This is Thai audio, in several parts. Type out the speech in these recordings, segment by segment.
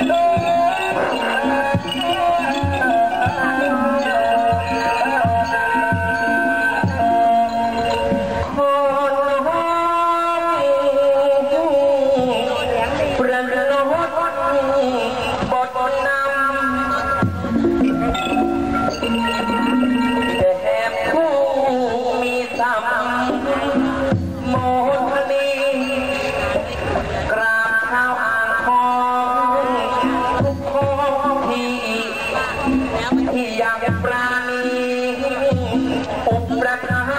ป ที่ยังปราณีอุปถัม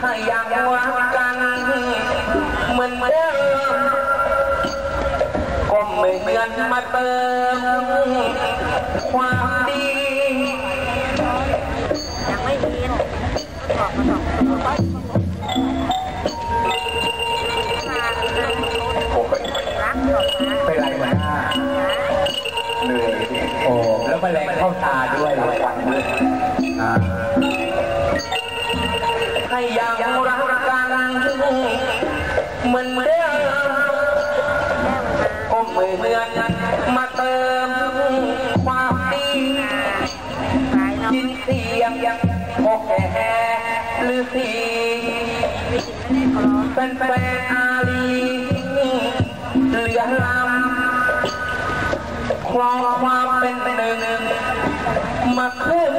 ถ้าอยากรักกันเหมือนเดิมก็ไม่เงินมาเติมความดียังไม่กินบอกมาสอง ให้ยังรักกันเหมือนเดิมก็ไม่เงินมาเติมความดียินเสียงพอแก่หรือสีเป็นแฟนอาลีเหลือลำครองความเป็นหนึ่ง มาขึ้น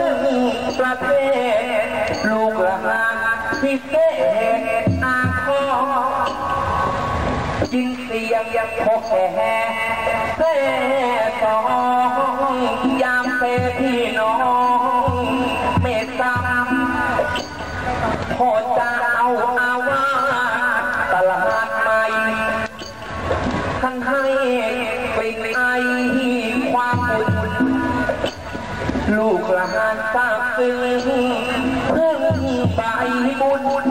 ประเทศ ลูกหลานพิเศษอาคอยินเสียงพอแก่เซ่สองยามเป็นพี่น้องเมตตาพอจะเอาอาวาตลาดใหม่ท่านให้กลิ่นไอความอุ่น ลูกหลานทราบซึ้งเพิ่งใบบุญ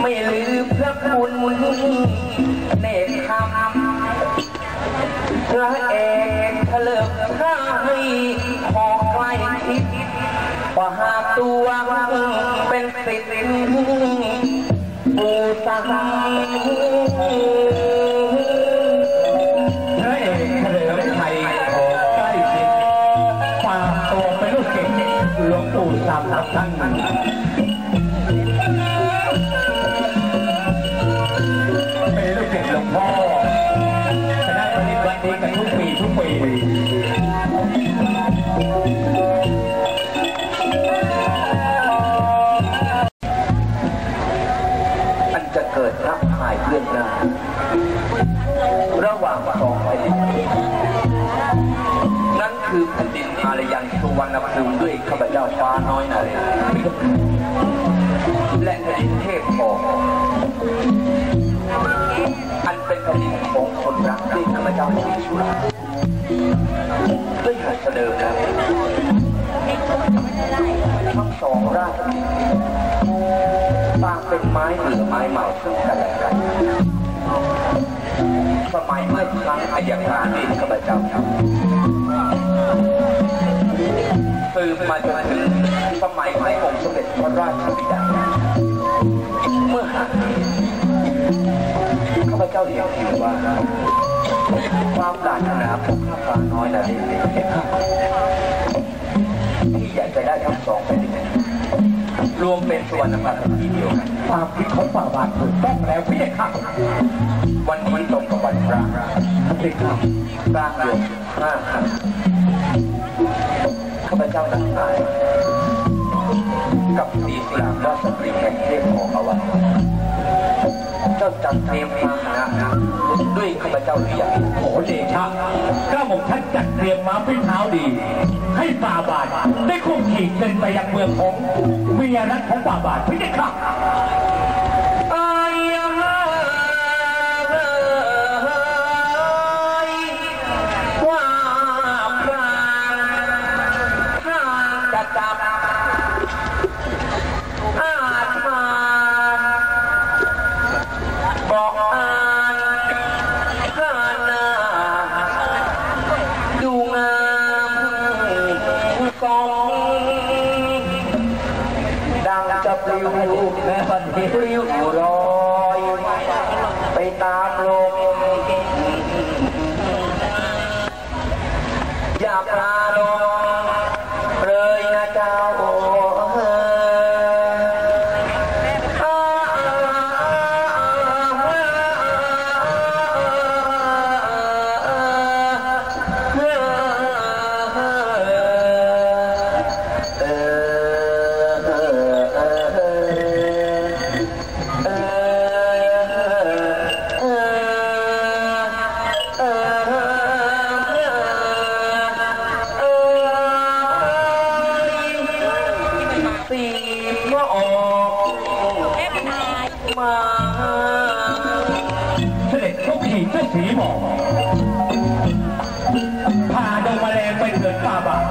ไม่ลืมพระคุณเนตรธรรมพระเอกเถลิมไทยขอใกล้ชิดว่าหากตัวเป็นสิทธิ์ปูสัง หลวงปู่สามรับท่านเป็นลูกเก่งหลวงพ่อคณะปฏิบัติดีกันทุกปีทุกปีอันจะเกิดรับถ่ายเรื่องหน้าระหว่างสองแผ่นดิน นั่นคือแผ่นดินอารยันสุวรรณภูมิด้วยข้าพเจ้าฟ้าน้อยนาเรศและแผ่นดินเทพทองอันเป็นแผ่นดินของคนรักที่ข้าพเจ้าศรีสุราด้วยหัสเดิมนะทั้งสองราชต่างเป็นไม้เหลือไม้เหมาซึ่งกันและกันสมัยเมื่อครั้งอายการนี่ข้าพเจ้า สืบมาจนถึงสมัยขององค์สมเด็จพระราชบิดาเมื่อหาข้าพเจ้าเรียนถือว่า ความปรารถนาของข้าพาน้อยนะเด็กที่อยากจะได้ทั้งสองแผ่น รวมเป็นส่วนน้ำมันทีเดียวกันความคิดของฝ่าบาทถูกต้องแล้วพี่ค่ะวันนี้ตรงกับวันพระพี่ค่ะกลางเดือนห้าครับข้าพเจ้าทั้งหลายกับศรีสลามราชสตรีแห่งเทพของอวัน เจ้าจัดเตรียมมานะด้วยข้าพเจ้าหรือยังโอเดชะก้าหม่อมท่านจัดเตรียมม้าฝีเท้าดี ให้ฝ่าบาทได้คุมขี่เดินไปยังเมืองของเมียรักของฝ่าบาทพี่ค่ะอายาว่าพรางทาง จะปลิ เสด็จทุกขี่เจ้าสีหมอกพาดงแมลงไปเถิดป่าบาท